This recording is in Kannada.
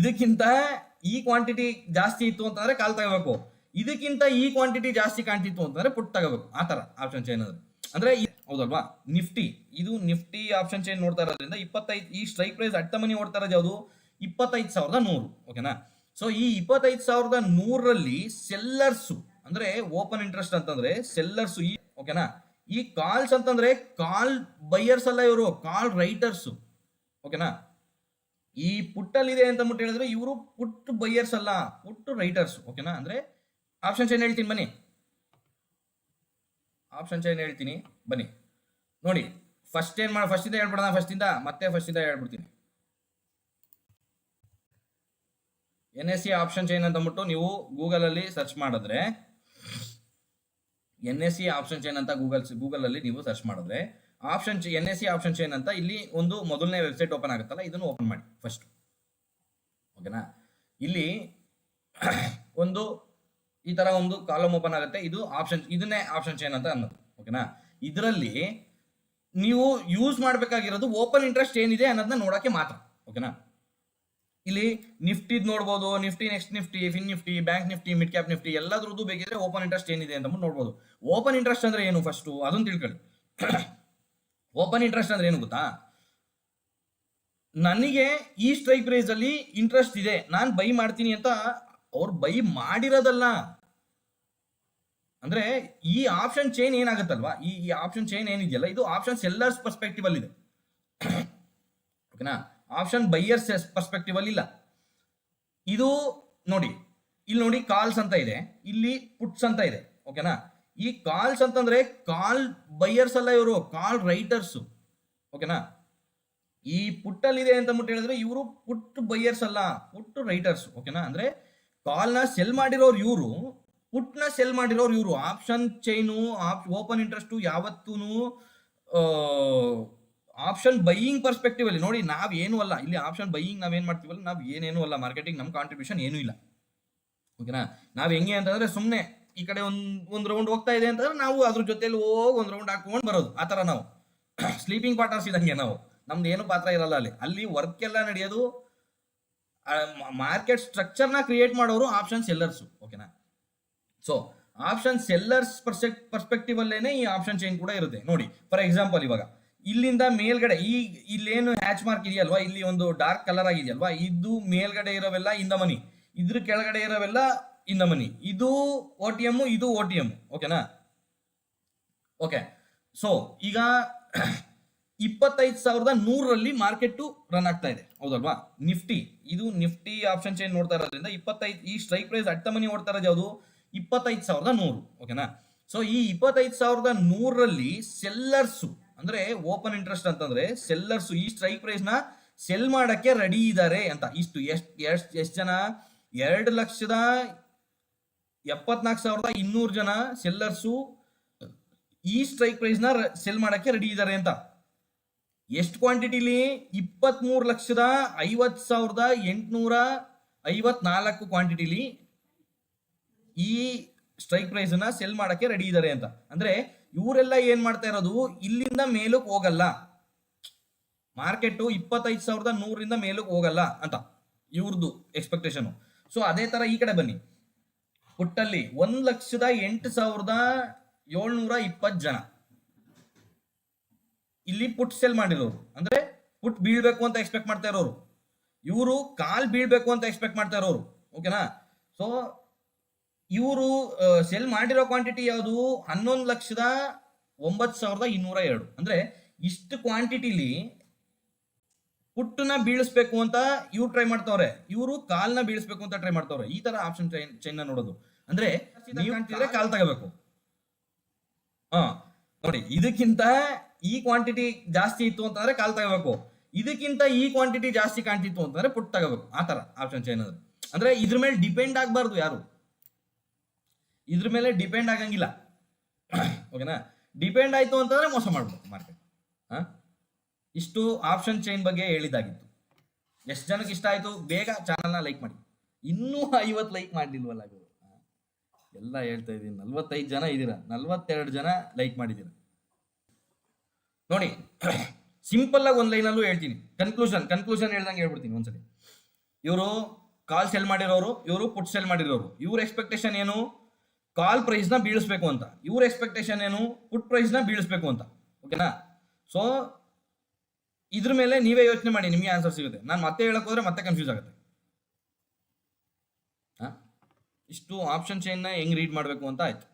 ಇದಕ್ಕಿಂತ ಈ ಕ್ವಾಂಟಿಟಿ ಜಾಸ್ತಿ ಇತ್ತು ಅಂತಂದ್ರೆ ಕಾಲ್ ತಗೋಬೇಕು. ಇದಕ್ಕಿಂತ ಈ ಕ್ವಾಂಟಿಟಿ ಜಾಸ್ತಿ ಕಾಣ್ತಿತ್ತು ಅಂತಂದ್ರೆ ಪುಟ್ ತಗೋಬೇಕು. ಆ ತರ ಆಪ್ಷನ್ ಚೈನ್ ಅಂದ್ರೆ ಅಂದ್ರೆ ಹೌದಲ್ವಾ? ನಿಫ್ಟಿ. ಇದು ನಿಫ್ಟಿ ಆಪ್ಷನ್ ಚೈನ್ ನೋಡ್ತಾ ಇರೋದ್ರಿಂದ ಇಪ್ಪತ್ತೈದು ಈ ಸ್ಟ್ರೈಕ್ ಪ್ರೈಸ್ ಅಟ್ಟ ಮನಿ ಓಡ್ತಾ ಇರೋದು ಇಪ್ಪತ್ತೈದು ಸಾವಿರದ ನೂರು. ಓಕೆನಾ ಸೊ ಈ ಇಪ್ಪತ್ತೈದು ಸಾವಿರದ ನೂರರಲ್ಲಿ ಸೆಲ್ಲರ್ಸು ಅಂದ್ರೆ ಓಪನ್ ಇಂಟ್ರೆಸ್ಟ್ ಅಂತಂದ್ರೆ ಸೆಲ್ಲರ್ಸು ಈ ಓಕೆನಾ ಈ ಕಾಲ್ಸ್ ಅಂತಂದ್ರೆ ಕಾಲ್ ಬೈಯರ್ಸ್ ಅಲ್ಲ ಇವರು, ಕಾಲ್ ರೈಟರ್ಸು ಓಕೆನಾ ಈ ಪುಟ್ಟಲ್ಲಿದೆ ಅಂತ ಅಂದ್ಬಿಟ್ಟು ಹೇಳಿದ್ರೆ ಇವರು ಪುಟ್ ಬೈಯರ್ಸ್ ಅಲ್ಲ ಪುಟ್ ರೈಟರ್ಸ್ ಓಕೆನಾ ಅಂದ್ರೆ ಆಪ್ಷನ್ ಚೈನ್ ಹೇಳ್ತೀನಿ, ಬನ್ನಿ. ಆಪ್ಷನ್ ಚೈನ್ ಹೇಳ್ತೀನಿ, ಬನ್ನಿ. ನೋಡಿ ಫಸ್ಟ್ ಏನ್ ಮಾಡಿ ಫಸ್ಟ್ ಇಂದ ಹೇಳ್ಬಿಡೋಣ ಫಸ್ಟ್ ಇಂದ? ಮತ್ತೆ ಫಸ್ಟ್ ಇಂದ ಹೇಳ್ಬಿಡ್ತೀನಿ. N S E option chain ಅಂತ ಅಂದ್ಬಿಟ್ಟು ನೀವು ಗೂಗಲ್ ಅಲ್ಲಿ ಸರ್ಚ್ ಮಾಡಿದ್ರೆ N S E option chain ಅಂತ ಗೂಗಲ್ ಗೂಗಲ್ ಅಲ್ಲಿ ನೀವು ಸರ್ಚ್ ಮಾಡಿದ್ರೆ option N S E option chain ಅಂತ ಇಲ್ಲಿ ಒಂದು ಮೊದಲನೇ ವೆಬ್ಸೈಟ್ ಓಪನ್ ಆಗುತ್ತಲ್ಲ, ಇದನ್ನು ಓಪನ್ ಮಾಡಿ ಫಸ್ಟ್ ಓಕೆನಾ ಇಲ್ಲಿ ಒಂದು ಈ ತರ ಒಂದು ಕಾಲಮ್ ಓಪನ್ ಆಗುತ್ತೆ, ಇದು ಆಪ್ಷನ್ ಇದನ್ನೇ ಆಪ್ಷನ್ ಚೇನ್ ಅಂತ ಅನ್ನೋದು. ಓಕೆನಾ ಇದರಲ್ಲಿ ನೀವು ಯೂಸ್ ಮಾಡಬೇಕಾಗಿರೋದು ಓಪನ್ ಇಂಟ್ರೆಸ್ಟ್ ಏನಿದೆ ಅನ್ನೋದನ್ನ ನೋಡೋಕೆ ಮಾತ್ರ. ಓಕೆನಾ ಇಲ್ಲಿ ನಿಫ್ಟಿ ನೋಡ್ಬೋದು, Nifty next Nifty fin Nifty bank Nifty mid cap Nifty, ಎಲ್ಲದ್ರದ್ದು ಬೇಕಿದ್ರೆ ಓಪನ್ ಇಂಟ್ರೆಸ್ಟ್ ಏನಿದೆ ಅಂತ ನೋಡ್ಬೋದು. ಓಪನ್ ಇಂಟ್ರೆಸ್ಟ್ ಅಂದ್ರೆ ಏನು ಫಸ್ಟು ಅದನ್ನು ತಿಳ್ಕೊಳ್ಳಿ. ಓಪನ್ ಇಂಟ್ರೆಸ್ಟ್ ಅಂದ್ರೆ ಏನು ಗೊತ್ತಾ? ನನಗೆ ಈ ಸ್ಟ್ರೈಕ್ ಪ್ರೈಸ್ ಅಲ್ಲಿ ಇಂಟ್ರೆಸ್ಟ್ ಇದೆ. ನಾನು ಬೈ ಮಾಡ್ತೀನಿ ಅಂತ ಅವ್ರು ಬೈ ಮಾಡಿರೋದಲ್ಲ. ಅಂದ್ರೆ ಈ ಆಪ್ಷನ್ ಚೈನ್ ಏನಾಗುತ್ತಲ್ವಾ? ಈ ಈ ಆಪ್ಷನ್ ಚೈನ್ ಏನಿದೆಯಲ್ಲ? ಇದು ಆಪ್ಷನ್ ಸೆಲ್ಲರ್ಸ್ ಪರ್ಸ್ಪೆಕ್ಟಿವ್ ಅಲ್ಲಿ ಇದೆ ಓಕೆನಾ? ಆಪ್ಷನ್ ಬೈಯರ್ಸ್ ಪರ್ಸ್ಪೆಕ್ಟಿವ್ ಅಲ್ಲಿ ಇಲ್ಲ. ಇದು ನೋಡಿ, ಇಲ್ಲಿ ನೋಡಿ ಕಾಲ್ಸ್ ಅಂತ ಇದೆ. ಇಲ್ಲಿ ಪುಟ್ಸ್ ಅಂತ ಇದೆ. ಓಕೆನಾ? ಈ ಕಾಲ್ಸ್ ಅಂತಂದ್ರೆ ಕಾಲ್ ಬೈಯರ್ಸ್ ಅಲ್ಲ ಇವರು, ಕಾಲ್ ರೈಟರ್ಸ್. ಓಕೆನಾ? ಈ ಪುಟ್ಟಲ್ಲಿ ಇದೆ ಅಂತ ಅಂದ್ಬಿಟ್ಟು ಹೇಳಿದ್ರೆ ಇವರು ಪುಟ್ ಬೈಯರ್ಸ್ ಅಲ್ಲ, ಪುಟ್ ರೈಟರ್ಸ್. ಓಕೆನಾ? ಅಂದ್ರೆ ಕಾಲ್ನ ಸೆಲ್ ಮಾಡಿರೋರು ಇವರು, ಪುಟ್ನ ಸೆಲ್ ಮಾಡಿರೋರು ಇವರು. ಆಪ್ಷನ್ ಚೈನು ಓಪನ್ ಇಂಟ್ರೆಸ್ಟು ಯಾವತ್ತೂ ಆಪ್ಷನ್ ಬೈಯಿಂಗ್ ಪರ್ಸ್ಪೆಕ್ಟಿವ್ ಅಲ್ಲಿ. ನೋಡಿ, ನಾವ್ ಏನು ಅಲ್ಲ. ಇಲ್ಲಿ ಆಪ್ಷನ್ ಬೈಯಿಂಗ್ ನಾವೇನ್ ಮಾಡ್ತೀವಲ್ಲ, ನಾವ್ ಏನೇನು ಅಲ್ಲ. ಮಾರ್ಕೆಟಿಂಗ್ ನಮ್ ಕಾಂಟ್ರಿಬ್ಯೂಷನ್ ಏನೂ ಇಲ್ಲ. ಓಕೆನಾ? ನಾವ್ ಹೆಂಗೆ ಅಂತಂದ್ರೆ ಸುಮ್ಮನೆ ಈ ಕಡೆ ಒಂದು ಒಂದು ರೌಂಡ್ ಹೋಗ್ತಾ ಇದೆ ಅಂತಂದ್ರೆ ನಾವು ಅದ್ರ ಜೊತೆಲಿ ಹೋಗಿ ಒಂದು ರೌಂಡ್ ಹಾಕೊಂಡು ಬರೋದು, ಆ ಥರ ನಾವು. ಸ್ಲೀಪಿಂಗ್ ಪಾರ್ಟ್ನರ್ಸ್ ಇದಂಗೆ ನಾವು. ನಮ್ದು ಏನು ಪಾತ್ರ ಇರಲ್ಲ ಅಲ್ಲಿ. ಅಲ್ಲಿ ವರ್ಕ್ ಎಲ್ಲ ನಡೆಯೋದು ಮಾರ್ಕೆಟ್ ಸ್ಟ್ರಕ್ಚರ್ನ ಕ್ರಿಯೇಟ್ ಮಾಡೋರು ಆಪ್ಷನ್ ಸೆಲ್ಲರ್ಸು ಓಕೆನಾ ಸೊ ಆಪ್ಷನ್ ಸೆಲ್ಲರ್ಸ್ ಪರ್ಸ್ಪೆಕ್ಟಿವ್ ಅಲ್ಲೇನೆ ಈ ಆಪ್ಷನ್ ಚೈನ್ ಕೂಡ ಇರುತ್ತೆ. ನೋಡಿ ಫಾರ್ ಎಕ್ಸಾಂಪಲ್ ಇವಾಗ, ಇಲ್ಲಿಂದ ಮೇಲ್ಗಡೆ, ಈ, ಇಲ್ಲೇನು ಹ್ಯಾಚ್ ಮಾರ್ಕ್ ಇದೆಯಲ್ವಾ? ಇಲ್ಲಿ ಒಂದು ಡಾರ್ಕ್ ಕಲರ್ ಆಗಿದೆಯಲ್ವಾ? ಇದು ಮೇಲ್ಗಡೆ ಇರೋವೆಲ್ಲ ಇಂದ ಮನಿ. ಇದ್ರ ಕೆಳಗಡೆ ಇರೋವೆಲ್ಲ ಇಂದ ನಮನಿ ಇದು ಓ ಟಿ ಎಂ ಇದು ಓ ಟಿ ಎಂ ಓಕೆನಾ ಓಕೆ ಸೊ ಈಗ ಇಪ್ಪತ್ತೈದು ಸಾವಿರದ ನೂರರಲ್ಲಿ ಮಾರ್ಕೆಟ್ ರನ್ ಆಗ್ತಾ ಇದೆ. ಹೌದಲ್ವಾ? ನಿಫ್ಟಿ. ಇದು ನಿಫ್ಟಿ ಆಪ್ಷನ್ ಚೇಂಜ್ ನೋಡ್ತಾ ಇರೋದ್ರಿಂದ ಇಪ್ಪತ್ತೈದು, ಈ ಸ್ಟ್ರೈಕ್ ಪ್ರೈಸ್ ಅಟ್ಟ ಮನಿ ಓಡ್ತಾ ಇರೋದು ಯಾವುದು? ಇಪ್ಪತ್ತೈದು ಸಾವಿರದ ನೂರು. ಓಕೆನಾ ಸೊ ಈ ಇಪ್ಪತ್ತೈದು ಸಾವಿರದ ನೂರರಲ್ಲಿ ಸೆಲ್ಲರ್ಸು ಅಂದ್ರೆ ಓಪನ್ ಇಂಟ್ರೆಸ್ಟ್ ಅಂತಂದ್ರೆ ಸೆಲ್ಲರ್ಸು ಈ ಸ್ಟ್ರೈಕ್ ಪ್ರೈಸ್ನ ಸೆಲ್ ಮಾಡಕ್ಕೆ ರೆಡಿ ಇದ್ದಾರೆ ಅಂತ. ಇಷ್ಟು ಎಷ್ಟು ಎಷ್ಟು ಎಷ್ಟು ಜನ? ಎರಡು ಲಕ್ಷದ ಎಪ್ಪತ್ನಾಲ್ಕು ಸಾವಿರದ ಇನ್ನೂರು ಜನ ಸೆಲ್ಲರ್ಸು ಈ ಸ್ಟ್ರೈಕ್ ಪ್ರೈಸ್ನ ಸೆಲ್ ಮಾಡಕ್ಕೆ ರೆಡಿ ಇದ್ದಾರೆ ಅಂತ. ಎಷ್ಟು ಕ್ವಾಂಟಿಟಿಲಿ ಇಪ್ಪತ್ಮೂರು ಲಕ್ಷದ ಐವತ್ತು ಸಾವಿರದ ಎಂಟುನೂರ ಐವತ್ನಾಲ್ಕು ಕ್ವಾಂಟಿಟಿಲಿ ಈ ಸ್ಟ್ರೈಕ್ ಪ್ರೈಸ್ನ ಸೆಲ್ ಮಾಡಕ್ಕೆ ರೆಡಿ ಇದ್ದಾರೆ ಅಂತ. ಅಂದ್ರೆ ಇವರೆಲ್ಲ ಏನು ಮಾಡ್ತಾ ಇರೋದು? ಇಲ್ಲಿಂದ ಮೇಲಕ್ಕೆ ಹೋಗಲ್ಲ. ಮಾರ್ಕೆಟ್ ಇಪ್ಪತ್ತೈದು ಸಾವಿರದ ನೂರರಿಂದ ಮೇಲಕ್ಕೆ ಹೋಗಲ್ಲ ಅಂತ ಇವ್ರದ್ದು ಎಕ್ಸ್ಪೆಕ್ಟೇಷನ್ ಸೊ ಅದೇ ತರ ಈ ಕಡೆ ಬನ್ನಿ. ಪುಟ್ಟಲ್ಲಿ ಒಂದ್ ಲಕ್ಷದ ಎಂಟು ಸಾವಿರದ ಏಳ್ನೂರ ಇಪ್ಪತ್ತು ಜನ. ಇಲ್ಲಿ ಪುಟ್ ಸೆಲ್ ಮಾಡಿರೋರು. ಅಂದ್ರೆ ಪುಟ್ ಬೀಳ್ಬೇಕು ಅಂತ ಎಕ್ಸ್ಪೆಕ್ಟ್ ಮಾಡ್ತಾ ಇರೋರು. ಇವರು ಕಾಲ್ ಬೀಳ್ಬೇಕು ಅಂತ ಎಕ್ಸ್ಪೆಕ್ಟ್ ಮಾಡ್ತಾ ಇರೋರು. ಓಕೆನಾ ಸೊ ಇವರು ಸೆಲ್ ಮಾಡಿರೋ ಕ್ವಾಂಟಿಟಿ ಯಾವುದು? ಹನ್ನೊಂದು ಲಕ್ಷದ ಒಂಬತ್ತು ಸಾವಿರದ ಇನ್ನೂರ ಎರಡು. ಅಂದ್ರೆ ಇಷ್ಟು ಕ್ವಾಂಟಿಟಿಲಿ ಪುಟ್ಟನ್ನ ಬೀಳಿಸ್ಬೇಕು ಅಂತ ಇವ್ರು ಟ್ರೈ ಮಾಡ್ತಾವ್ರೆ. ಇವರು ಕಾಲ್ನ ಬೀಳಿಸ್ಬೇಕು ಅಂತ ಟ್ರೈ ಮಾಡ್ತಾವ್ರೆ. ಈ ತರ ಆಪ್ಷನ್ ಚೈನ್ ಚೈನ್ ನೋಡೋದು. ಅಂದ್ರೆ ನೀವು ಕಾಲ್ ತಗೋಬೇಕು. ಹಾ, ನೋಡಿ, ಇದಕ್ಕಿಂತ ಈ ಕ್ವಾಂಟಿಟಿ ಜಾಸ್ತಿ ಇತ್ತು ಅಂತಂದ್ರೆ ಕಾಲ್ ತಗೋಬೇಕು. ಇದಕ್ಕಿಂತ ಈ ಕ್ವಾಂಟಿಟಿ ಜಾಸ್ತಿ ಕಾಣ್ತಿತ್ತು ಅಂತಂದ್ರೆ ಪುಟ್ ತಗೋಬೇಕು. ಆ ತರ ಆಪ್ಷನ್ ಚೈನ್ ಅಂದ್ರೆ ಅಂದ್ರೆ ಇದ್ರ ಮೇಲೆ ಡಿಪೆಂಡ್ ಆಗ್ಬಾರ್ದು ಯಾರು. ಇದ್ರ ಮೇಲೆ ಡಿಪೆಂಡ್ ಆಗಂಗಿಲ್ಲ. ಓಕೆನಾ ಡಿಪೆಂಡ್ ಆಯ್ತು ಅಂತಂದ್ರೆ ಮೋಸ ಮಾಡ್ಬೋದು ಮಾರ್ಕೆಟ್ ಹಾ? ಇಷ್ಟು ಆಪ್ಷನ್ ಚೈನ್ ಬಗ್ಗೆ ಹೇಳಿದಾಗಿತ್ತು ಎಷ್ಟು ಜನಕ್ಕೆ ಇಷ್ಟ ಆಯ್ತು? ಬೇಗ ಚಾನಲ್ನ ಲೈಕ್ ಮಾಡಿ. ಇನ್ನೂ ಐವತ್ತು ಲೈಕ್ ಮಾಡಲಿಲ್ವಲ್ಲ? ಎಲ್ಲ ಹೇಳ್ತಾ ಇದ್ದೀನಿ. ನಲ್ವತ್ತೈದು ಜನ ಇದ್ದೀರಾ? ನಲ್ವತ್ತೆರಡು ಜನ ಲೈಕ್ ಮಾಡಿದ್ದೀರಾ? ನೋಡಿ ಸಿಂಪಲ್ ಆಗಿ ಒಂದು ಲೈನಲ್ಲೂ ಹೇಳ್ತೀನಿ. ಕನ್ಕ್ಲೂಷನ್ ಕನ್ಕ್ಲೂಷನ್ ಹೇಳ್ದಂಗೆ ಹೇಳ್ಬಿಡ್ತೀನಿ ಒಂದ್ಸಲಿ. ಇವರು ಕಾಲ್ ಸೆಲ್ ಮಾಡಿರೋರು, ಇವರು ಪುಟ್ ಸೆಲ್ ಮಾಡಿರೋರು. ಇವ್ರ ಎಕ್ಸ್ಪೆಕ್ಟೇಷನ್ ಏನು? ಕಾಲ್ ಪ್ರೈಸ್ನ ಬೀಳಿಸ್ಬೇಕು ಅಂತ. ಇವ್ರ ಎಕ್ಸ್ಪೆಕ್ಟೇಷನ್ ಏನು? ಪುಟ್ ಪ್ರೈಸ್ನ ಬೀಳಿಸ್ಬೇಕು ಅಂತ. ಓಕೆನಾ ಸೊ ಇದ್ರ ಮೇಲೆ ನೀವೇ ಯೋಚನೆ ಮಾಡಿ, ನಿಮಗೆ ಆನ್ಸರ್ ಸಿಗುತ್ತೆ. ನಾನು ಮತ್ತೆ ಹೇಳಕ್ ಹೋದ್ರೆ ಮತ್ತೆ ಕನ್ಫ್ಯೂಸ್ ಆಗುತ್ತೆ ಹಾ? ಇಷ್ಟು ಆಪ್ಷನ್ ಚೈನ್ನ ಹೆಂಗ್ ರೀಡ್ ಮಾಡಬೇಕು ಅಂತ ಆಯ್ತು.